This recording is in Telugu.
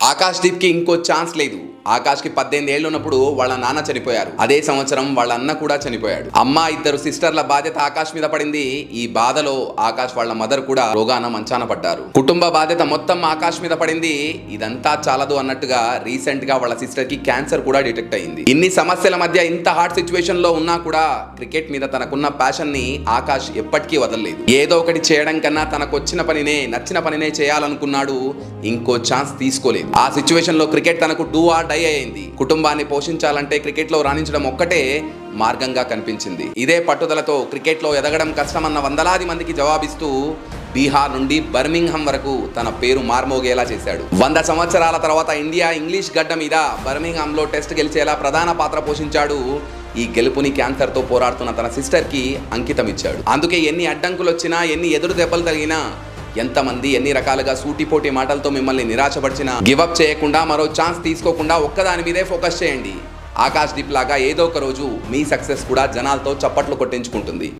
ఆకాష్ ఇంకో ఛాన్స్ లేదు. ఆకాష్కి పద్దెనిమిది ఏళ్ళు ఉన్నప్పుడు వాళ్ళ నాన్న చనిపోయారు. అదే సంవత్సరం వాళ్ళ అన్న కూడా చనిపోయాడు. అమ్మ ఇద్దరు సిస్టర్ల బాధ్యత ఆకాష్ మీద పడింది. ఈ బాధలో ఆకాష్ వాళ్ళ మదర్ కూడా రోగాన మంచాన పడ్డారు. కుటుంబ బాధ్యత మొత్తం ఆకాష్ మీద పడింది. ఇదంతా చాలదు అన్నట్టుగా రీసెంట్గా వాళ్ళ సిస్టర్కి క్యాన్సర్ కూడా డిటెక్ట్ అయింది. ఇన్ని సమస్యల మధ్య ఇంత హార్డ్ సిచ్యువేషన్లో ఉన్నా కూడా క్రికెట్ మీద తనకున్న ప్యాషన్ని ఆకాష్ ఎప్పటికీ వదలలేదు. ఏదో ఒకటి చేయడం కన్నా తనకు వచ్చిన పనినే నచ్చిన పనినే చేయాలనుకున్నాడు. ఇంకో ఛాన్స్ తీసుకోలేదు. ఆ సిచ్యువేషన్లో క్రికెట్ తనకు డూ ఆర్ డై అయింది. కుటుంబాన్ని పోషించాలంటే క్రికెట్లో రాణించడం ఒక్కటే మార్గంగా కనిపించింది. ఇదే పట్టుదలతో క్రికెట్లో ఎదగడం కష్టమన్న వందలాది మందికి జవాబిస్తూ బీహార్ నుండి బర్మింగ్హమ్ వరకు తన పేరు మార్మోగేలా చేశాడు. వంద సంవత్సరాల తర్వాత ఇండియా ఇంగ్లీష్ గడ్డ మీద బర్మింగ్హామ్లో టెస్ట్ గెలిచేలా ప్రధాన పాత్ర పోషించాడు. ఈ గెలుపుని క్యాన్సర్తో పోరాడుతున్న తన సిస్టర్కి అంకితం ఇచ్చాడు అందుకే ఎన్ని అడ్డంకులు వచ్చినా ఎన్ని ఎదురు దెబ్బలు తగిలినా ఎంతమంది ఎన్ని రకాలుగా సూటిపోటి మాటలతో మిమ్మల్ని నిరాశపరిచినా గివప్ చేయకుండా మరో ఛాన్స్ తీసుకోకుండా ఒక్కదాని మీదే ఫోకస్ చేయండి. ఆకాష్ దీప్ లాగా ఏదో ఒక రోజు మీ సక్సెస్ కూడా జనాలతో చప్పట్లు కొట్టించుకుంటుంది.